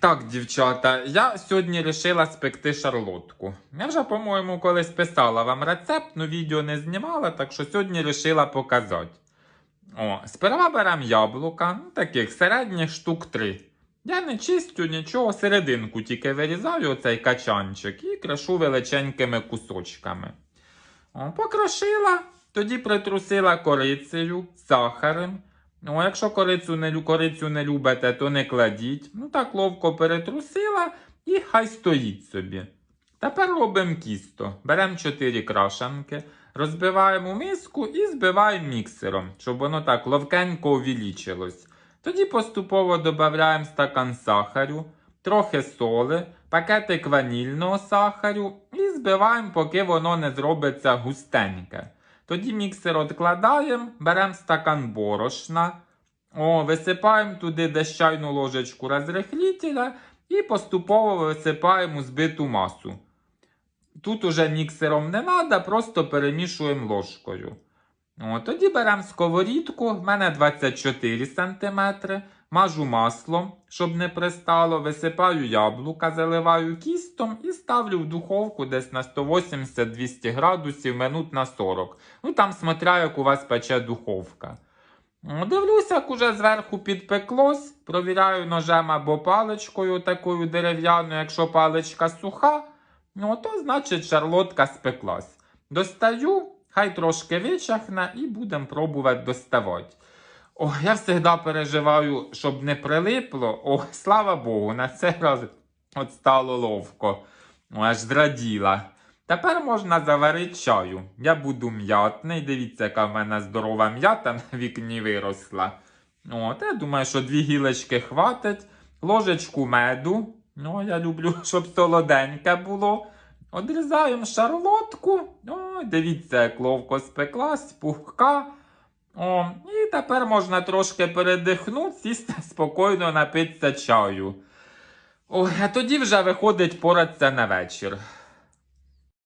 Так, дівчата, я сьогодні вирішила спекти шарлотку. Я вже, по-моєму, колись писала вам рецепт, але відео не знімала, так що сьогодні вирішила показати. О, сперва беремо яблука, ну, таких середніх штук 3. Я не чистю нічого, серединку тільки вирізаю оцей качанчик і крашу величенькими кусочками. О, покрошила, тоді притрусила корицею, сахарем. Ну, якщо корицю не, корицю не любите, то не кладіть. Ну так ловко перетрусила і хай стоїть собі. Тепер робимо кісто. Беремо 4 крашанки, розбиваємо миску і збиваємо міксером, щоб воно так ловкенько увеличилось. Тоді поступово додаємо стакан сахарю, трохи соли, пакетик ванільного сахарю і збиваємо, поки воно не зробиться густеньке. Тоді міксер відкладаємо, беремо стакан борошна, о, висипаємо туди дещайну ложечку розрихлітеля і поступово висипаємо збиту масу. Тут уже міксером не треба, просто перемішуємо ложкою. О, тоді беремо сковорідку, в мене 24 см, мажу маслом, щоб не пристало, висипаю яблука, заливаю кістом і ставлю в духовку десь на 180-200 градусів минут на 40. Ну там смотря, як у вас пече духовка. Дивлюся, як уже зверху підпеклось, провіряю ножем або паличкою такою дерев'яною, якщо паличка суха, ну то значить шарлотка спеклась. Достаю, хай трошки вичахне і будемо пробувати доставати. О, я завжди переживаю, щоб не прилипло. О, слава Богу, на цей раз от стало ловко. О, аж зраділа. Тепер можна заварити чаю. Я буду м'ятний. Дивіться, яка в мене здорова м'ята на вікні виросла. От, я думаю, що дві гілочки хватить. Ложечку меду. Ну, я люблю, щоб солоденьке було. Одрізаємо шарлотку. О, дивіться, як ловко спеклась, пухка. О, і тепер можна трошки передихнути, сісти спокійно напитися чаю. Ой, а тоді вже виходить поратися на вечір.